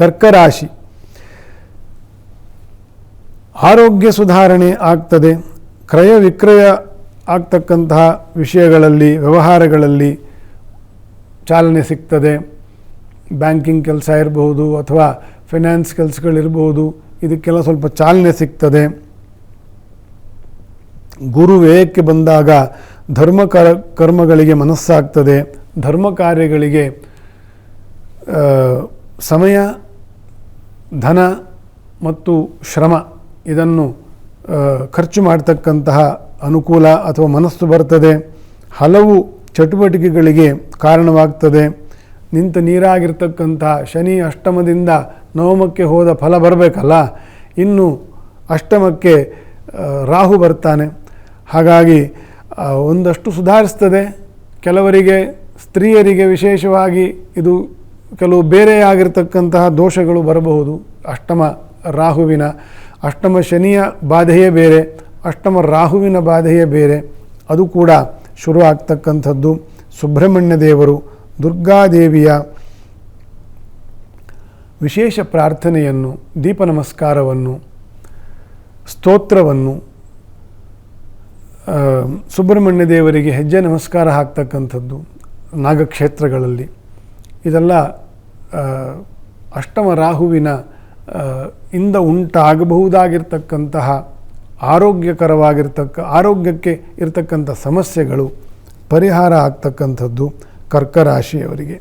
ಕರ್ಕರಾಶಿ. ಆರೋಗ್ಯ ಸುಧಾರಣೆ ಆಗ್ತದೆ, ಕ್ರಯ ವಿಕ್ರಯ ಆಗ್ತಕ್ಕಂತಹ ವಿಷಯಗಳಲ್ಲಿ, ವ್ಯವಹಾರಗಳಲ್ಲಿ ಚಾಲನೆ ಸಿಗ್ತದೆ. ಬ್ಯಾಂಕಿಂಗ್ ಕೆಲಸ ಇರಬಹುದು ಅಥವಾ ಫೈನಾನ್ಸ್ ಕೆಲಸಗಳಿರ್ಬೋದು ಇದಕ್ಕೆಲ್ಲ ಸ್ವಲ್ಪ ಚಾಲನೆ ಸಿಗ್ತದೆ. ಗುರು ವ್ಯಯಕ್ಕೆ ಬಂದಾಗ ಧರ್ಮ ಕರ, ಕರ್ಮಗಳಿಗೆ ಮನಸ್ಸಾಗ್ತದೆ. ಧರ್ಮ ಕಾರ್ಯಗಳಿಗೆ ಸಮಯ ಧನ ಮತ್ತು ಶ್ರಮ ಇದನ್ನು ಖರ್ಚು ಮಾಡ್ತಕ್ಕಂತಹ ಅನುಕೂಲ ಅಥವಾ ಮನಸ್ಸು ಬರ್ತದೆ. ಹಲವು ಚಟುವಟಿಕೆಗಳಿಗೆ ಕಾರಣವಾಗ್ತದೆ. ನಿಂತ ನೀರಾಗಿರ್ತಕ್ಕಂತಹ ಶನಿ ಅಷ್ಟಮದಿಂದ ನವಮಕ್ಕೆ ಹೋದ ಫಲ ಬರಬೇಕಲ್ಲ? ಇನ್ನು ಅಷ್ಟಮಕ್ಕೆ ರಾಹು ಬರ್ತಾನೆ. ಹಾಗಾಗಿ ಒಂದಷ್ಟು ಸುಧಾರಿಸ್ತದೆ. ಕೆಲವರಿಗೆ, ಸ್ತ್ರೀಯರಿಗೆ ವಿಶೇಷವಾಗಿ ಇದು ಕೆಲವು ಬೇರೆಯಾಗಿರ್ತಕ್ಕಂತಹ ದೋಷಗಳು ಬರಬಹುದು. ಅಷ್ಟಮ ರಾಹುವಿನ, ಅಷ್ಟಮ ಶನಿಯ ಬಾಧೆಯೇ ಬೇರೆ, ಅಷ್ಟಮ ರಾಹುವಿನ ಬಾಧೆಯೇ ಬೇರೆ. ಅದು ಕೂಡ ಶುರು ಆಗ್ತಕ್ಕಂಥದ್ದು. ಸುಬ್ರಹ್ಮಣ್ಯ ದೇವರು ದುರ್ಗಾದೇವಿಯ ವಿಶೇಷ ಪ್ರಾರ್ಥನೆಯನ್ನು, ದೀಪ ನಮಸ್ಕಾರವನ್ನು, ಸ್ತೋತ್ರವನ್ನು ಸುಬ್ರಹ್ಮಣ್ಯ ದೇವರಿಗೆ ಹೆಜ್ಜೆ ನಮಸ್ಕಾರ ಹಾಕ್ತಕ್ಕಂಥದ್ದು ನಾಗಕ್ಷೇತ್ರಗಳಲ್ಲಿ. ಇದೆಲ್ಲ ಅಷ್ಟಮ ರಾಹುವಿನ ಇಂದ ಉಂಟಾಗಬಹುದಾಗಿರ್ತಕ್ಕಂತಹ ಆರೋಗ್ಯಕರವಾಗಿರ್ತಕ್ಕ ಆರೋಗ್ಯಕ್ಕೆ ಇರತಕ್ಕಂಥ ಸಮಸ್ಯೆಗಳು ಪರಿಹಾರ ಆಗ್ತಕ್ಕಂಥದ್ದು ಕರ್ಕರಾಶಿಯವರಿಗೆ.